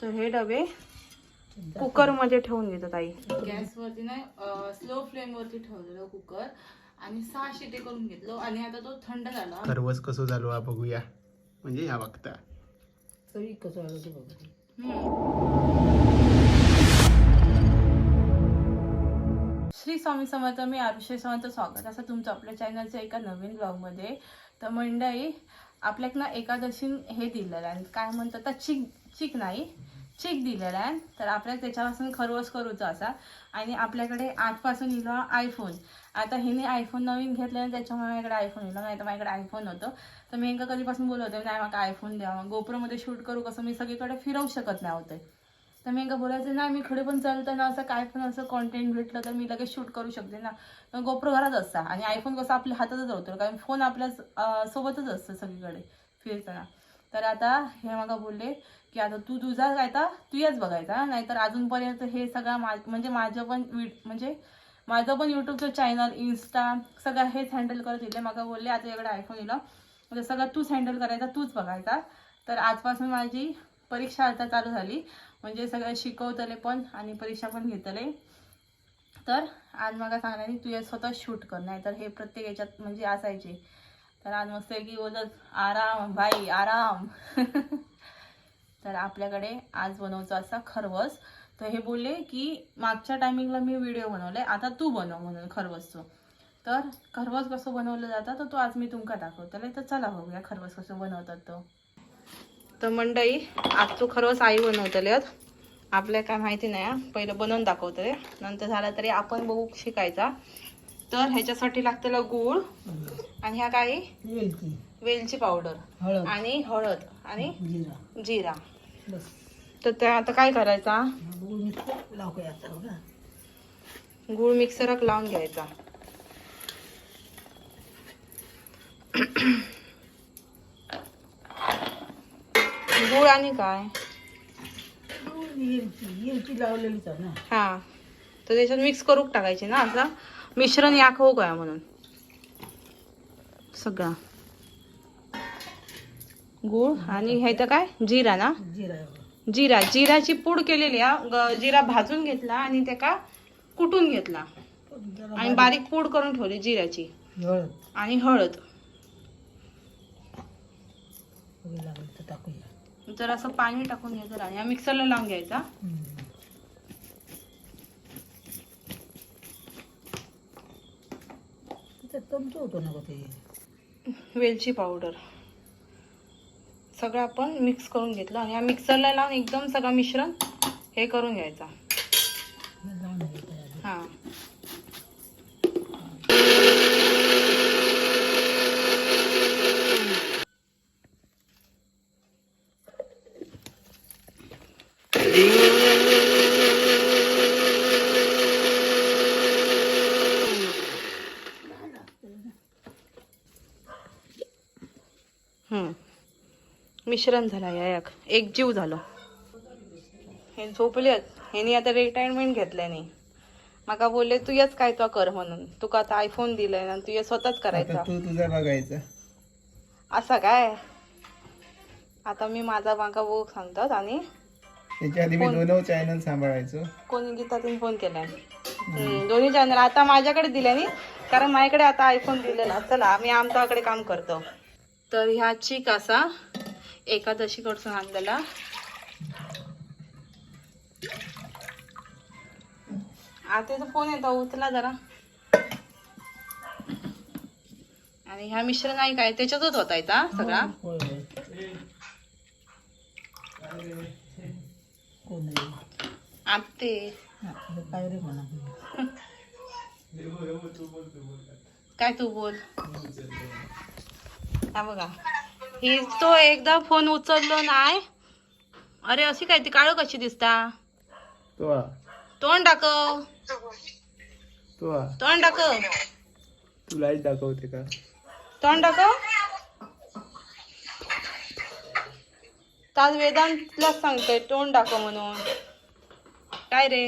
तर हे डबे कुकरमध्ये ठेवून देतात आई. गॅसवरती नाही स्लो फ्लेमवरती ठेवलेलं कुकर आणि सहा शिटे करून घेतलो. आणि आता तो थंड झाला. खरवस कसं झालो हा बघूया. म्हणजे ह्या बघता. तरी कसं आलं ते. श्री स्वामी समर्थ मी आरुषी समर्थ स्वागत. असं तुमचं आपल्या चॅनलच्या एका नवीन ब्लॉगमध्ये तर मंडळी आपल्याक ना एकादशी हे दिलेलं आहे. काय म्हणतात तर चिक चिक नाही. चिक दिलेला आहे. तर आपल्याला त्याच्यापासून खरवस करूचा असा. आणि आपल्याकडे आजपासून इलो आयफोन आता हिने आयफोन नवीन घेतलं आणि त्याच्यामुळे माझ्याकडे आयफोन इलो. नाही तर माझ्याकडे आयफोन होतं. तर मी एका कधीपासून बोलत होते नाही मला आयफोन द्या. गोप्रोमध्ये शूट करू कसं? मी सगळीकडे फिरवू शकत नाही होते. तर मी एकदा बोलायचं ना मी खडे पण चालतं ना असं काय पण असं कॉन्टेंट भेटलं तर मी लगेच शूट करू शकते ना. तर गोप्रो घरात असता आणि आयफोन कसं आपल्या हातातच होतो कारण फोन आपल्या सोबतच असतं सगळीकडे फिरताना. तर आता हे मला बोलले की आता तू तुझा काय तर तू याच बघायचा नाहीतर अजूनपर्यंत हे सगळं मा म्हणजे माझं पण म्हणजे माझं पण यूट्यूबचं चॅनल इन्स्टा सगळं हेच हँडल करत येते मला बोलले आता इकडे आयफोन येलं तर सगळं तूच हँडल करायचा तूच बघायचा. तर आजपासून माझी परीक्षा आता चालू झाली. म्हणजे सगळं शिकवतले पण आणि परीक्षा पण घेतले. तर आज मला सांगण्याने तू या स्वतः शूट कर नाही तर हे प्रत्येक याच्यात म्हणजे असायचे. तर आज मस्त आहे की बोलत आराम भाई आराम. तर आपल्याकडे आज बनवतो असा खरवस. तर हे बोलले की मागच्या टायमिंगला मी व्हिडिओ बनवले आता तू बनव म्हणून खरवसचं तर खरवस कसं बनवलं जातं? तर तो आज मी तुमका दाखवतले तर चला बघूया खरवस कसं बनवतात तो. तर मंडई आज तू खरवस आई बनवतले आपल्या काय माहिती नाही हा. पहिलं बनवून दाखवतले. नंतर झालं तरी आपण बघू शिकायचा. तर ह्याच्यासाठी लागतेला गूळ आणि ह्या काही वेलची. वेलची पावडर आणि हळद आणि जिरा. तर त्या आता काय करायचा? गूळ मिक्सरात लावून घ्यायचा. गूळ आणि काय? वेलची वेलची लावलेलीच आहे ना हा. तर त्याच्यात मिक्स करून टाकायचे ना असं? मिश्रण याक हो काय म्हणून? सगळा. गूळ आणि ह्याचं काय? जिरा ना? जिरा. जिरा जिराची पूड केलेली हा. जिरा भाजून घेतला आणि ते का? कुटून घेतला. आणि बारीक पूड करून ठेवली जिऱ्याची. आणि हळद. तर टाकूया. जर असं पाणी टाकून घ्यायचं आणि हा मिक्सरला लावून घ्यायचा. चमचा होतो ना ते. वेलची पावडर. सगळं आपण मिक्स करून घेतलं आणि हा मिक्सरला लावून एकदम सगळं मिश्रण हे करून घ्यायचा लावून घ्यायचं आधी. हा हम्म. मिश्रण झालं या एक. एक जीव झालं. हे झोपले ह्यानी आता रिटायरमेंट घेतल्याने माका बोलले तू याच काय तो कर म्हणून. तुका आता आयफोन दिलाय ना तू या स्वतःच करायचा. तू तुझा बघायचा. असं काय? आता मी माझा माका बघू सांगतात आणि त्याच्या आधी मी दोन चॅनल सांभाळायचो. कोणी गीतातीन फोन केलाय? हम्म, दोन्ही चॅनल आता माझ्याकडे दिल्याने कारण माझ्याकडे आता आयफोन दिलेला. चला आम्ही आमच्याकडे काम करतो. तर ह्या चिक असा एकादशी कडसून आणलेला आताचा फोन येतो उचला जरा. आणि ह्या मिश्रण आहे काय? त्याच्यातच सगळा? कोण आहे? आते हा, म्हणा. काय तू बोल. हा बघा. ही तो एकदा फोन उचललो नाही. अरे अशी काय ती काळो कशी दिसता? तोंड दाखव. तोंड दाखव. तू लाइट दाखवते का? तोंड दाखव. ताज वेदांतला सांगतोय तोंड दाखव म्हणून. काय रे?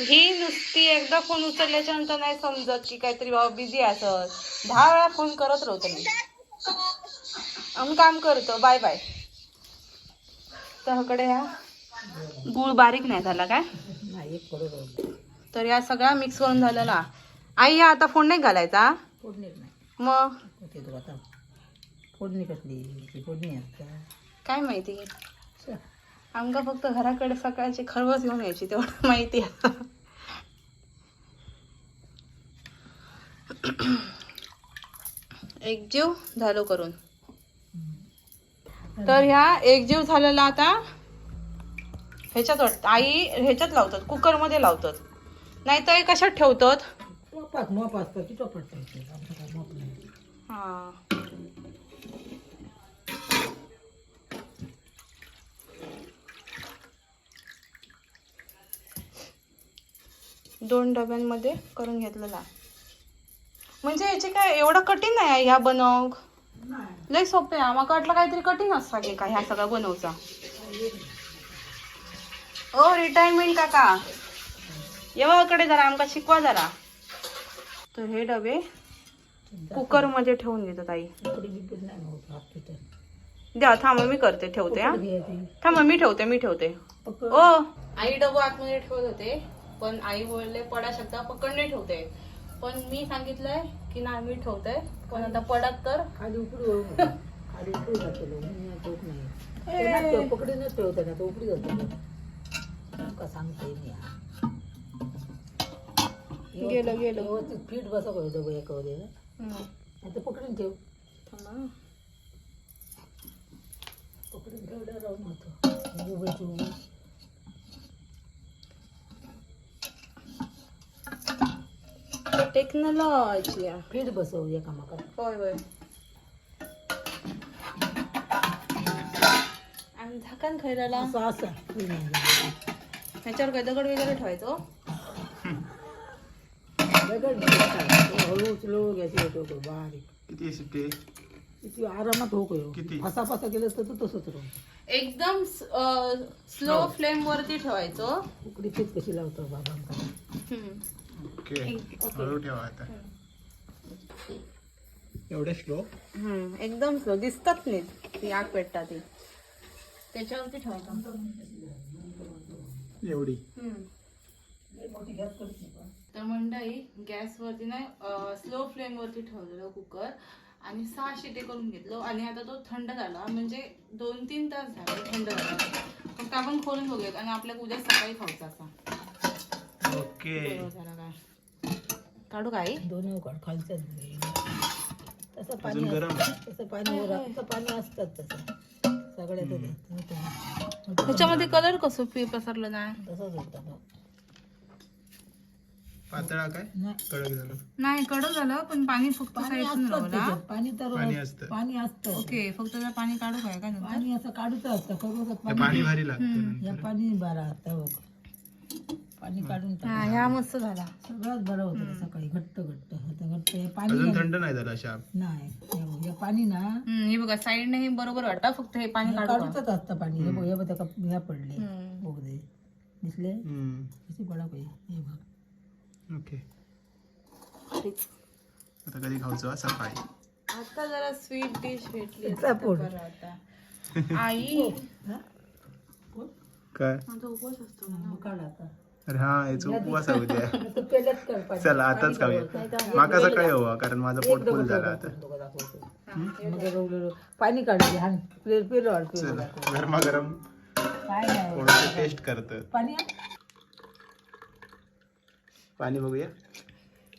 ही नुसती एकदा फोन उचलल्याच्या नंतर नाही समजत की काहीतरी बाबा बिझी असत दहा वेळा फोन करत राहतो मी आम्ही काम करतो. बाय बाय त्याकडे ह्या गुळ बारीक नाही झाला काय. तर या सगळ्या मिक्स करून झालेला. आई या आता घालायचा? फोडणी नाही मग? फोडणी कसली फोडणी काय माहिती? आमका फक्त घराकडे सकाळची खरवस घेऊन यायची तेवढं माहिती आहे. एकजीव झालो करून. तर ह्या एकजीव झालेला आता ह्याच्यात वाटत. आई ह्याच्यात लावतात कुकरमध्ये लावतात. नाही तर कशात ठेवतात मोप असतं की टोपात ठेवते आमचं काय मोप नाही हा दोन डब्यांमध्ये करून घेतलेला. म्हणजे याचे काय एवढं कठीण नाही आहे ह्या बनवग लय सोपे आहे. माका वाटलं काहीतरी कठीण असता की काय ह्या सगळा बनवचा. ओ रिटायरमेंट काका. येवाकडे जरा आमका शिकवा जरा. तर हे डबे कुकरमध्ये ठेवून हात पिठं द्या थांबा मी करते ठेवते हा. थांबा मी ठेवते मी ठेवते. ओ. आई डबो आतमध्ये ठेवत होते. पण आई बोलले पडा शकता पकडणे ठेवते पण मी सांगितलंय की नाही मी ठेवते पण आता पडत तर? खाली उकडी. खाली उकडी मी ठेवत नाही. पकडीनच ठेवते ना तो उकडी जातो. का सांगता या. गेलं, गेलं. व्यवस्थित फिट बसा दोघं एका हम्म. आता पकडून ठेव. पकडून ठेवलं राहून होतं टेक्नॉलॉजी आहे. फिट बसव एकामेकाला होय होय आणि झाकण खायला असं असं. ह्याच्यावर काय दगड वगैरे ठेवायचो? दगड नाही टाकायचं. हळू उचलो घ्यायची ठेवतो बारीक. किती शिट्टी किती आरामात हो कयो किती? फसा फसा केलं तर तो तसंच राहू. एकदम स्लो फ्लेम वरती ठेवायचो. उकडी फिट कशी लावतो बाबा हम्म. ओके. हळू ठेवा आता. एवढे स्लो हम्म, एकदम स्लो दिसतात नाही. ती आग पेटतात ती. त्याच्यावरती ठेवायचं एवढी. तर मंडळी गॅसवरती नाही स्लो फ्लेम वरती ठेवलेलं कुकर आणि सहा शिटे करून घेतलो. आणि आता तो थंड झाला. म्हणजे दोन तीन तास झाले थंड झाला. फक्त आपण खोलून बघूयात. आणि आपल्याला उद्या सकाळी खायचा असा. ओके. बरोबर झाला काय काढू काय दोन्ही उकड खालचं तसं अजून पाणी गरम? असतं. तसं पाणी वर तसं पाणी असतात तसं. सगळ्यात त्याच्यामध्ये कलर कसं पि- पसरलं नाही तसंच होतं तो. पातळा काय नाही. कडक झालं. नाही कडक झालं पण पाणी फक्त पाणी साईडून असतं लावला त्याच्यात. पाणी तर पाणी असतं. पाणी असतं. ओके फक्त त्याला पाणी काढू काय का नंतर? पाणी असं काढूच असतं हे पाणी पाणी भारी लागतं हम्म. या नंतर. पाणी बरं असतं बघ. पाणी काढून हा ह्या मस्त झाला. सगळंच बरं होतं सकाळी घट्ट घट्ट होतं घट्ट हे अजून पाणी थंड नाही झाला शाप नाही हे बघ, हे पाणी ना हम्म, हे बघा साईडने हे बरोबर वाटतं फक्त हे पाणी हे काढू का? काढूचच असतं पाणी. हे बघ हे बघ त्या ह्या पडले. हम्म. बघ दे. दिसले. कशी पडा पाहिजे हे बघ. ओके. आता कधी खाऊचं हा? सकाळी. आता जरा स्वीट डिश भेटली असती तर पुढे. बरं होता. आई. हा? काय? माझा उपवास असतो ना. मग काढ आता. अरे हा याचा उपवास आहे उद्या. चला आताच खाऊया. माका सकाळी हवा? कारण माझा पोट फुल झाला आता. पाणी काढले हा. पेर पेर वाढ पेर चला गरमागरम. काय नाही. थोडस टेस्ट करत. पाणी बघूया.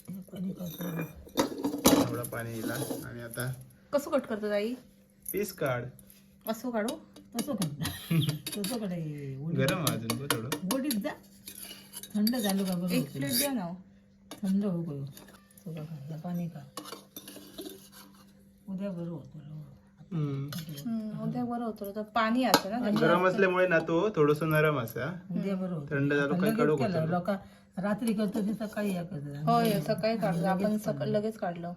हे. थोडं पाणी येईल आणि आता कसं कट करतो आई पीस काढ. असं काढू? तसं काढ. तसं काढ हे. उडी- गरम आहे अजून बघ थोडं उडीत जा थंड झालं का बरं एक होतं. प्लेट द्या ना थंड हो गयो सगळं खा हे पाणी का उद्या बरं होतं हम्म. हम्म, उद्या बरं होतं तर पाणी असं ना त्याच्यात. गरम असल्यामुळे ना तो थोडस नरम असा उद्या थंड झालं काही कडक होतं. लोक रात्री करतो ते सकाळी या करतात. होय सकाळी काढलं आपण सकाळी लगेच काढलं.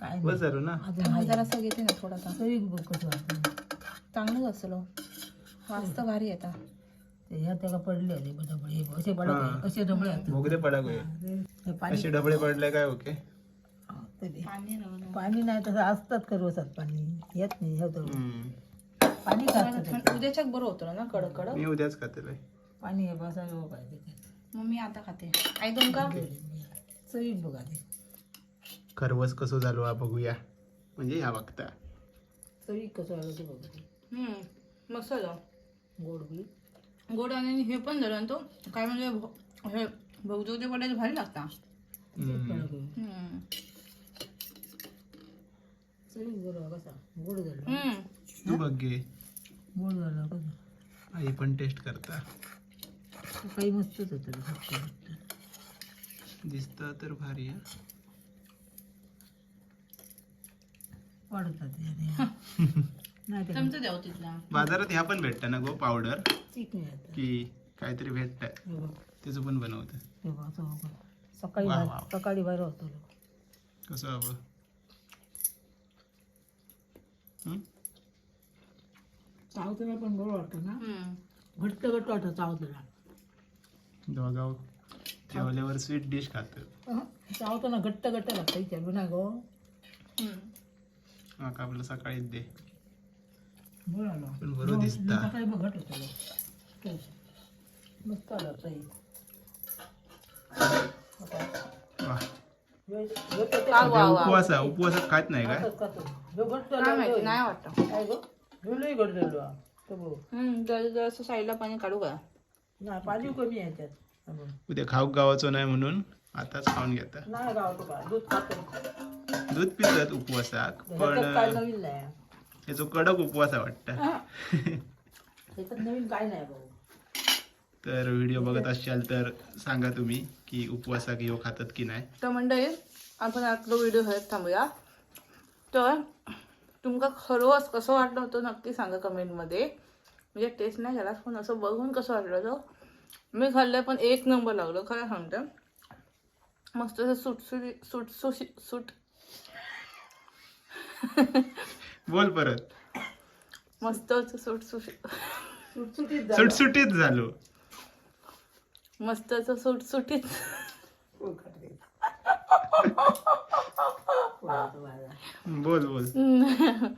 काय बस झालं ना? अजून त्यामुळे जरासं घेते ना थोडासा तरी बघ कसं वाटतं. चांगलंच असलं वाजता भारी येतात ते ह्या त्याला पडले होते हे असे. असे डबळे मोगरे हे पाणी असे डबळे पडले काय ओके? तरी पाणी नाही तसं असतात करवसात पाणी. येत नाही हे तर हम्म. पाणी खातं ते. थंड- उद्याच्याक बरं होतं ना कडक कडक? मी उद्याच खाते पाणी हे बसायला पाहिजे मग मी आता खाते. आई तुमका चवीत बघा ते खरवस कसं झालो हा बघूया. म्हणजे ह्या बघता. चवीत कसं आलं ते बघा ते. हम्म मस्त झालं. गोड बी गोड आणि हे पण झालं ना तो काय म्हणजे भ- हे भगजोगचे पडायचे भारी लागता. हम्म. हम्म. चवीत बरोबर कसा गोड झालं. हम्म. तू बघ गोड झालं आई पण टेस्ट करता काही मस्तच होतं ते फक्त. दिसत तर भारी आहे. वाढतात चमचा द्यावं तिथला बाजारात ह्या पण भेटतं ना गो पावडर. की काहीतरी भेटत त्याचं पण बनवतं हे बघ, असं बघ. सकाळी वा, बाहेर-. सकाळी बाहेर होतो कसं हवं हम्म? चावताना पण गोड वाटतं ना. घट्ट घट्ट वाटतं चावताना दोघाव जेवल्यावर स्वीट डिश खात. चावताना घट्ट घट्ट लागतं इथे ना गो. माका आपलं सकाळीच दे. गोड आलं पण बरं दिसता. सकाळी बघ घट होतं बघ. मस्त आलं ताई वा. वा वा वा. उपवासा उपवासात खात नाही काय काय माहिती नाही वाटतं. हम्म जरा जरासं साईडला पाणी काढू का? पाणी कमी आहे त्यात. अजून. उद्या खाऊक गावाचं नाही म्हणून आताच खाऊन घेता. नाही गावाचं का दूध खातो दूध पितात उपवासाक पण ह्याच्यात काय नवीन नाही. याचो कडक उपवास आहे वाटतं. ह्याच्यात नवीन काय नाही भाऊ तर व्हिडिओ बघत असाल तर सांगा तुम्ही की उपवासाक ह्यो खातात की नाही. तर मंडळी आपण आपलं व्हिडिओ हे थांबूया. तर तुमका खरोच कसं वाटलं होतं नक्की सांगा कमेंटमध्ये. म्हणजे टेस्ट नाही झाला पण असं बघून कसं वाटलं होतं. मी खाल्लं पण एक नंबर लागलं खरं सांगते. मस्त असं सुटसुटी सुटसुशी सुट बोल परत. मस्त असं सुटसुशी सुटसुटीत झालं. सुटसुटीत झालो. मस्त असं सुटसुटीत बोल बोल.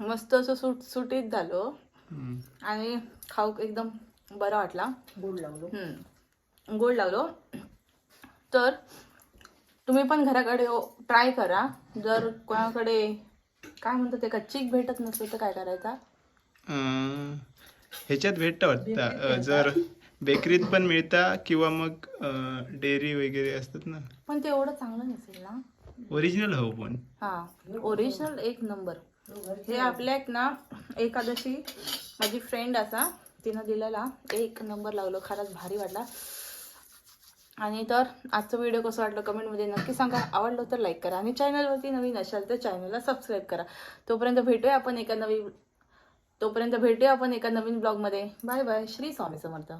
मस्त असं सुटसुटीत झालो. हम्म. आणि खाऊक एकदम बरा वाटला. गोड लागलो. गोड लागलो. तर तुम्ही पण घराकडे ट्राय करा. जर कोणाकडे काय म्हणतात ते का चीक भेटत नसेल तर काय करायचा? ह्याच्यात भेटतं वाटतं. जर बेकरीत पण मिळता किंवा मग डेअरी वगैरे असतात ना? पण ते एवढं चांगलं नसेल ना? ओरिजिनल हवं पण. हा ओरिजिनल एक नंबर हे आपल्या एक ना एकादशी माझी फ्रेंड असा तिनं दिलेला एक नंबर लावलं खरंच भारी वाटला. आणि तर आजचं व्हिडिओ कसं वाटलं कमेंटमध्ये नक्की सांगा. आवडलं तर लाईक करा. आणि चॅनलवरती नवीन असाल तर चॅनलला सबस्क्राईब करा. तोपर्यंत भेटूया आपण एका नवीन तोपर्यंत भेटूया आपण एका नवीन ब्लॉगमध्ये बाय बाय श्री स्वामी समर्थ.